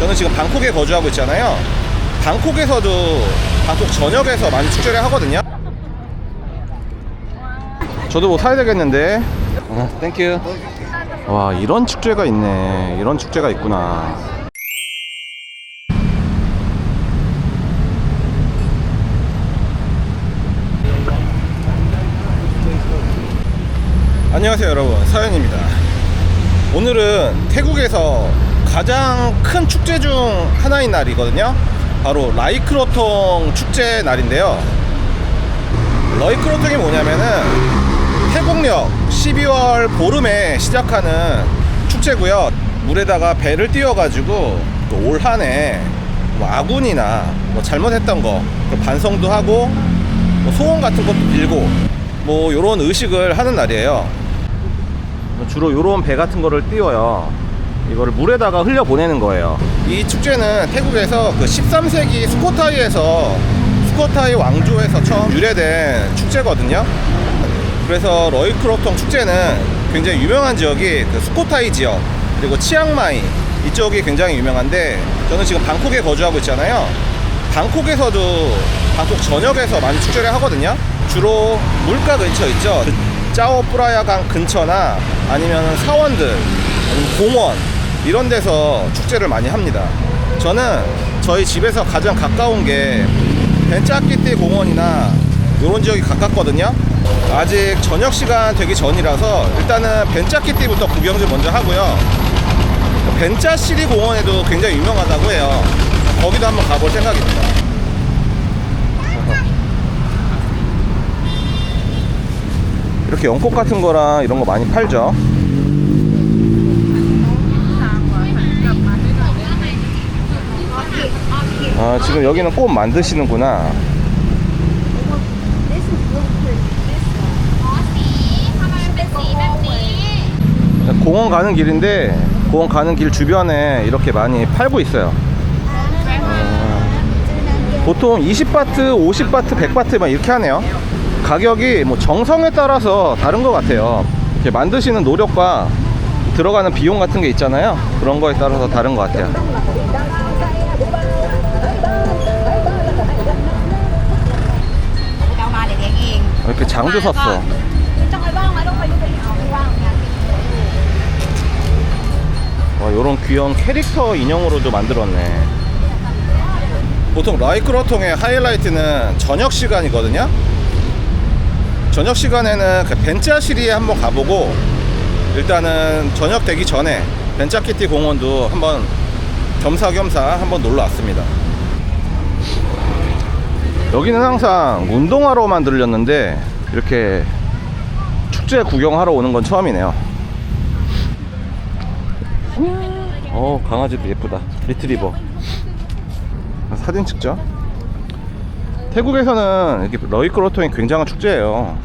저는 지금 방콕에 거주하고 있잖아요. 방콕에서도 방콕 전역에서 많이 축제를 하거든요. 저도 뭐 사야 되겠는데. 어, 땡큐. 와, 이런 축제가 있네. 이런 축제가 있구나. 안녕하세요, 여러분. 서현입니다. 오늘은 태국에서 가장 큰 축제 중 하나인 날이거든요. 바로 라이크로통 축제 날인데요. 라이크로통이 뭐냐면은 태국역 12월 보름에 시작하는 축제고요. 물에다가 배를 띄워가지고 또올 한해 뭐 아군이나 뭐 잘못했던 거그 반성도 하고 뭐 소원 같은 것도 빌고 뭐 요런 의식을 하는 날이에요. 주로 요런 배 같은 거를 띄워요. 이거를 물에다가 흘려 보내는 거예요. 이 축제는 태국에서 그 13세기 스코타이에서 스코타이 왕조에서 처음 유래된 축제거든요. 그래서 러이크로통 축제는 굉장히 유명한 지역이 그 스코타이 지역 그리고 치앙마이 이쪽이 굉장히 유명한데 저는 지금 방콕에 거주하고 있잖아요. 방콕에서도 방콕 전역에서 많이 축제를 하거든요. 주로 물가 근처 있죠. 그 짜오 프라야강 근처나 아니면 사원들, 공원 이런 데서 축제를 많이 합니다. 저는 저희 집에서 가장 가까운 게 벤짜키티 공원이나 이런 지역이 가깝거든요. 아직 저녁 시간 되기 전이라서 일단은 벤짜키티부터 구경 좀 먼저 하고요. 벤짜시리 공원에도 굉장히 유명하다고 해요. 거기도 한번 가볼 생각입니다. 이렇게 연꽃 같은 거랑 이런 거 많이 팔죠. 아, 지금 여기는 꽃 만드시는구나. 공원 가는 길인데 공원 가는 길 주변에 이렇게 많이 팔고 있어요. 어, 보통 20바트, 50바트, 100바트 막 이렇게 하네요. 가격이 뭐 정성에 따라서 다른 것 같아요. 만드시는 노력과 들어가는 비용 같은 게 있잖아요. 그런 거에 따라서 다른 것 같아요. 이렇게 장도 như vậy 와, 요런 귀여운 캐릭터 인형으로도 만들었네. 보통 라이크로통의 하이라이트는 저녁 시간이거든요. 저녁 시간에는 그 벤짜시리에 한번 가보고 일단은 저녁 되기 전에 벤짜키티 공원도 한번 겸사겸사 한번 놀러 왔습니다. 여기는 항상 운동하러만 들렸는데 이렇게 축제 구경하러 오는 건 처음이네요. 어 강아지도 예쁘다. 리트리버. 사진 찍죠? 태국에서는 이렇게 러이크로통이 굉장한 축제예요.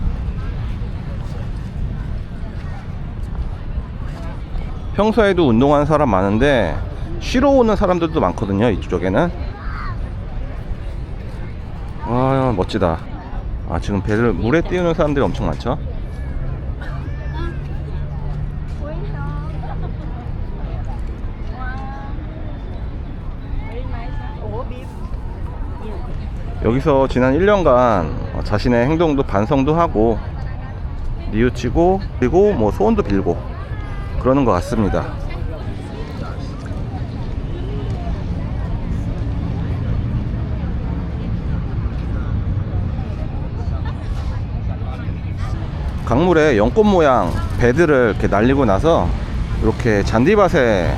평소에도 운동하는 사람 많은데 쉬러 오는 사람들도 많거든요 이쪽에는 아 멋지다 아 지금 배를 물에 띄우는 사람들이 엄청 많죠 여기서 지난 1년간 자신의 행동도 반성도 하고 뉘우치고 그리고 뭐 소원도 빌고 그러는 것 같습니다. 강물에 연꽃 모양 배들을 이렇게 날리고 나서 이렇게 잔디밭에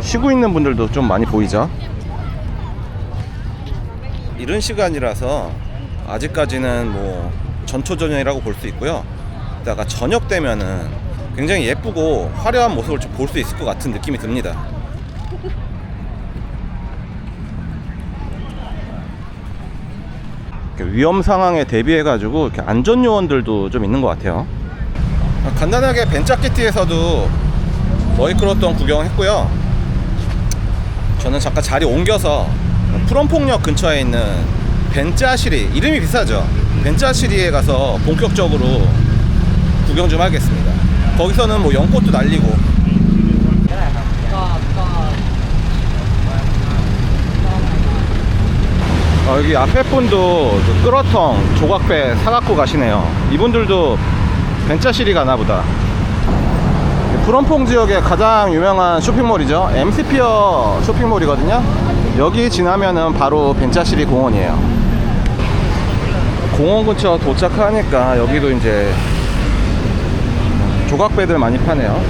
쉬고 있는 분들도 좀 많이 보이죠. 이른 시간이라서 아직까지는 뭐 전초전형이라고 볼 수 있고요. 이따가 저녁 되면은 굉장히 예쁘고 화려한 모습을 좀 볼 수 있을 것 같은 느낌이 듭니다. 이렇게 위험 상황에 대비해 가지고 이렇게 안전 요원들도 좀 있는 것 같아요. 간단하게 벤짜키티에서도 머이크로ton 구경했고요. 저는 잠깐 자리 옮겨서 프롬퐁역 근처에 있는 벤짜시리 이름이 비싸죠 벤짜시리에 가서 본격적으로 구경 좀 하겠습니다 거기서는 뭐 연꽃도 날리고 어, 여기 앞에 분도 그 끓어텅 조각배 사갖고 가시네요. 이분들도 벤짜시리 가나 보다. 프롬퐁 지역의 가장 유명한 쇼핑몰이죠. 엠스피어 쇼핑몰이거든요. 여기 지나면은 바로 벤짜시리 공원이에요. 공원 근처 도착하니까 여기도 이제 조각배들 많이 파네요.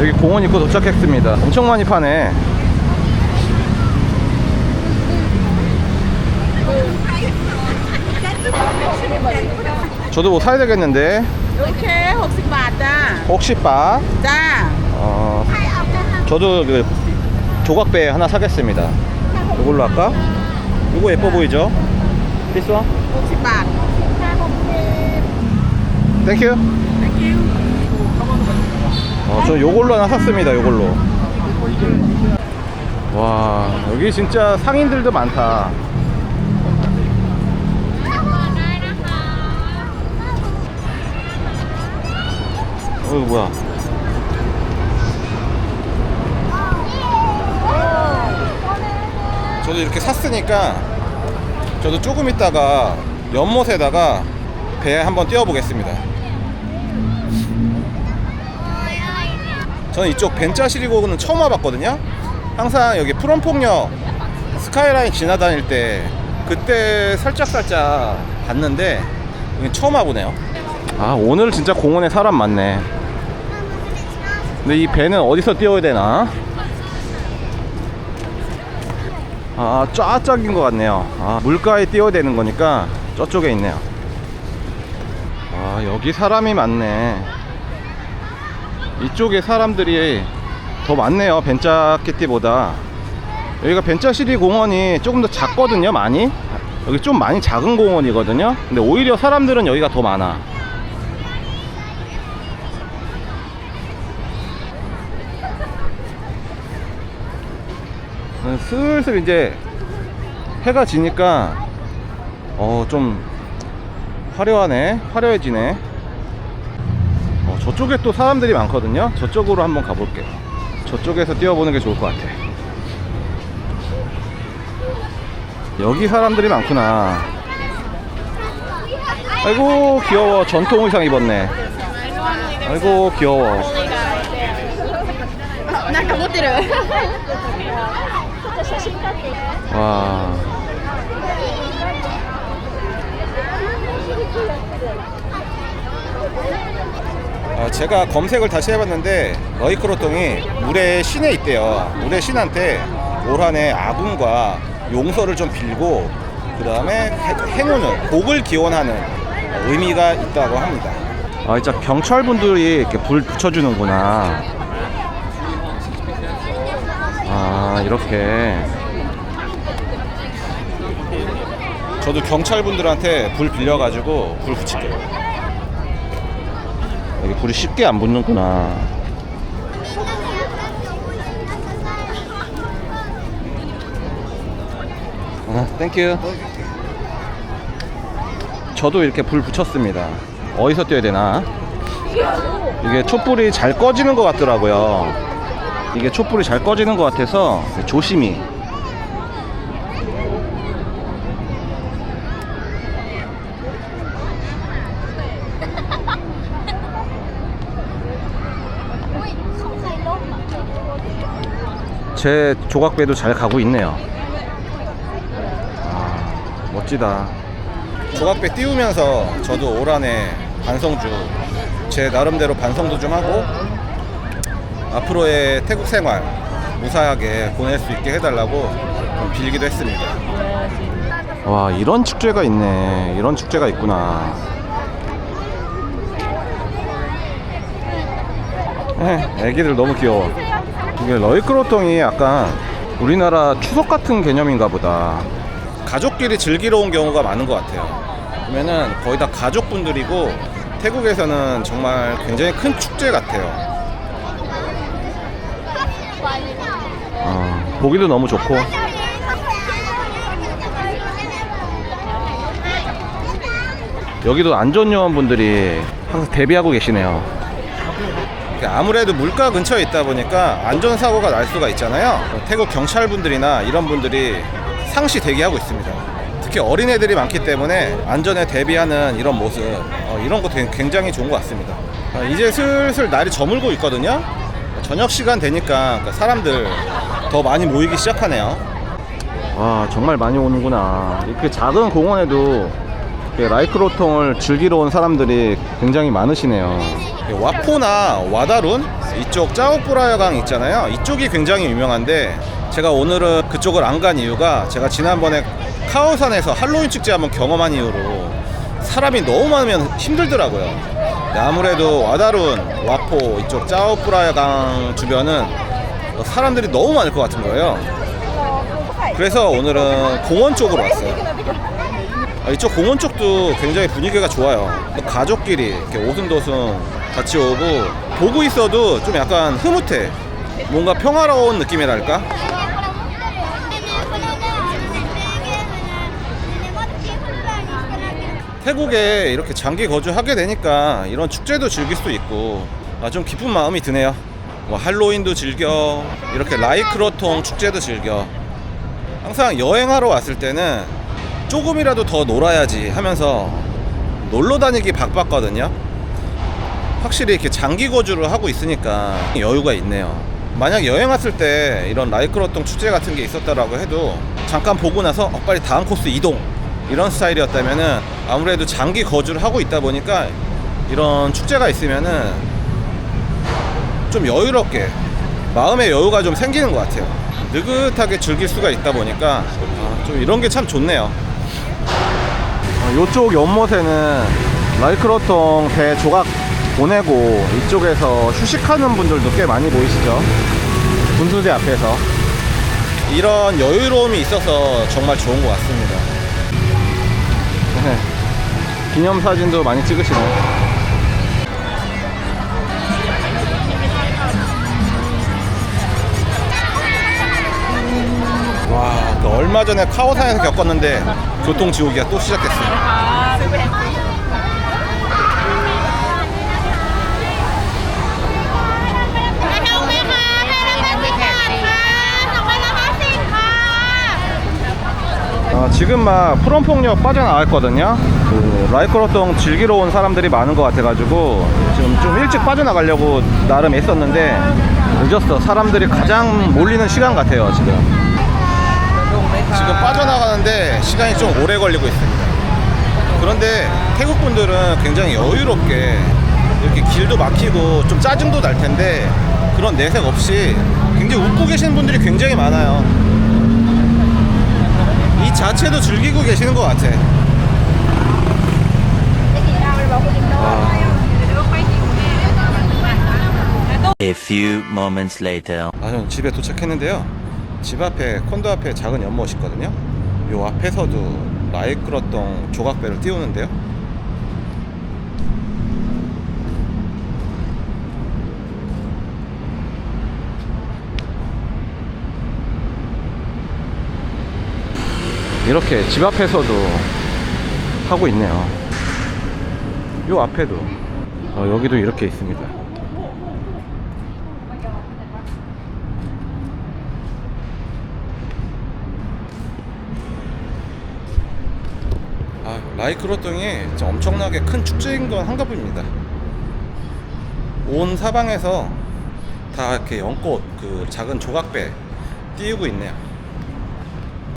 여기 공원 입구 도착했습니다. 엄청 많이 파네. 저도 뭐 사야 되겠는데. 이렇게 60바트 다 혹시 바? 자 어, 저도 그 조각배 하나 사겠습니다. 이걸로 할까? 이거 예뻐 보이죠? One? 60바트 Thank you. 어, 저 요걸로 하나 샀습니다. 요걸로. 와, 여기 진짜 상인들도 많다. 어, 이거 뭐야? 저도 이렇게 샀으니까 저도 조금 있다가 연못에다가 배 한번 띄워 보겠습니다. 저는 이쪽 벤짜시리고는 처음 와봤거든요. 항상 여기 프롬폭역 스카이라인 지나다닐 때 그때 살짝살짝 봤는데 여기 처음 와보네요. 아 오늘 진짜 공원에 사람 많네. 근데 이 배는 어디서 띄워야 되나? 아 쫙쫙인 것 같네요. 아 물가에 띄워야 되는 거니까 저쪽에 있네요. 아 여기 사람이 많네. 이쪽에 사람들이 더 많네요 벤짜키티보다. 여기가 벤짜시리 공원이 조금 더 작거든요 많이. 여기 좀 많이 작은 공원이거든요. 근데 오히려 사람들은 여기가 더 많아. 음, 슬슬 이제 해가 지니까 어 좀 화려하네 화려해지네. 어, 저쪽에 또 사람들이 많거든요. 저쪽으로 한번 가볼게요. 저쪽에서 뛰어보는 게 좋을 것 같아. 여기 사람들이 많구나. 아이고 귀여워. 전통 의상 입었네. 아이고 귀여워. 와. 아, 제가 검색을 다시 해봤는데 러이크로통이 물의 신에 있대요. 물의 신한테 올 한해 아군과 용서를 좀 빌고 그 다음에 행운을 복을 기원하는 의미가 있다고 합니다. 아 진짜 경찰 분들이 이렇게 불 붙여주는구나. 아 이렇게. 저도 경찰 분들한테 불 빌려가지고 불 붙일게요. 여기 불이 쉽게 안 붙는구나. 아, 땡큐. 저도 이렇게 불 붙였습니다. 어디서 띄워야 되나? 이게 촛불이 잘 꺼지는 것 같더라고요. 이게 촛불이 잘 꺼지는 것 같아서 조심히. 제 조각배도 잘 가고 있네요. 아, 멋지다. 조각배 띄우면서 저도 올 한해 반성주 제 나름대로 반성도 좀 하고 앞으로의 태국 생활 무사하게 보낼 수 있게 해달라고 좀 빌기도 했습니다. 와 이런 축제가 있네. 이런 축제가 있구나. 에, 애기들 너무 귀여워. 이게 러이크로통이 약간 우리나라 추석 같은 개념인가 보다. 가족끼리 즐기러 온 경우가 많은 것 같아요. 그러면은 거의 다 가족분들이고 태국에서는 정말 굉장히 큰 축제 같아요. 어, 보기도 너무 좋고. 여기도 안전요원분들이 항상 대비하고 계시네요. 아무래도 물가 근처에 있다 보니까 안전사고가 날 수가 있잖아요. 태국 경찰분들이나 이런 분들이 상시 대기하고 있습니다. 특히 어린애들이 많기 때문에 안전에 대비하는 이런 모습, 어, 이런 거 되게 굉장히 좋은 것 같습니다. 어, 이제 슬슬 날이 저물고 있거든요. 저녁 시간 되니까 그러니까 사람들 더 많이 모이기 시작하네요. 와, 정말 많이 오는구나. 이렇게 작은 공원에도 이렇게 라이크로통을 즐기러 온 사람들이 굉장히 많으시네요. 와포나 와다룬 이쪽 짜오뿌라야강 있잖아요. 이쪽이 굉장히 유명한데 제가 오늘은 그쪽을 안 간 이유가 제가 지난번에 카오산에서 할로윈 축제 한번 경험한 이후로 사람이 너무 많으면 힘들더라고요. 아무래도 와다룬, 와포 이쪽 짜오뿌라야강 주변은 사람들이 너무 많을 것 같은 거예요. 그래서 오늘은 공원 쪽으로 왔어요. 아, 이쪽 공원 쪽도 굉장히 분위기가 좋아요. 또 가족끼리 이렇게 오순도순 같이 오고 보고 있어도 좀 약간 흐뭇해. 뭔가 평화로운 느낌이랄까? 태국에 이렇게 장기 거주하게 되니까 이런 축제도 즐길 수 있고 아, 좀 기쁜 마음이 드네요. 뭐 할로윈도 즐겨 이렇게 라이크로통 축제도 즐겨 항상 여행하러 왔을 때는 조금이라도 더 놀아야지 하면서 놀러 다니기 바빴거든요. 확실히 이렇게 장기 거주를 하고 있으니까 여유가 있네요. 만약 여행 왔을 때 이런 라이크로통 축제 같은 게 있었다라고 해도 잠깐 보고 나서 어, 빨리 다음 코스 이동 이런 스타일이었다면은 아무래도 장기 거주를 하고 있다 보니까 이런 축제가 있으면은 좀 여유롭게 마음의 여유가 좀 생기는 것 같아요. 느긋하게 즐길 수가 있다 보니까 아, 좀 이런 게 참 좋네요. 이쪽 연못에는 라이크로통 배 조각 보내고 이쪽에서 휴식하는 분들도 꽤 많이 보이시죠? 분수대 앞에서 이런 여유로움이 있어서 정말 좋은 것 같습니다. 네. 기념사진도 많이 찍으시네요. 와, 그 얼마 전에 카오산에서 겪었는데 교통지우기가 또 시작됐어요. 어, 지금 막 푸롬퐁역 빠져나갔거든요. 그 라이크로통 즐기러 온 사람들이 많은 것 같아가지고 지금 좀 일찍 빠져나가려고 나름 애썼는데 늦었어. 사람들이 가장 몰리는 시간 같아요 지금. 지금 빠져나가는데 시간이 좀 오래 걸리고 있습니다. 그런데 태국 분들은 굉장히 여유롭게 이렇게 길도 막히고 좀 짜증도 날 텐데 그런 내색 없이 굉장히 웃고 계시는 분들이 굉장히 많아요. 이 자체도 즐기고 계시는 것 같아. A few moments later. 아, 전 집에 도착했는데요. 집 앞에 콘도 앞에 작은 연못 있거든요. 요 앞에서도 라이크로똥 조각배를 띄우는데요. 이렇게 집 앞에서도 하고 있네요. 요 앞에도 어, 여기도 이렇게 있습니다. 아, 라이크로똥이 진짜 엄청나게 큰 축제인 건 한가보입니다. 온 사방에서 다 이렇게 연꽃 그 작은 조각배 띄우고 있네요.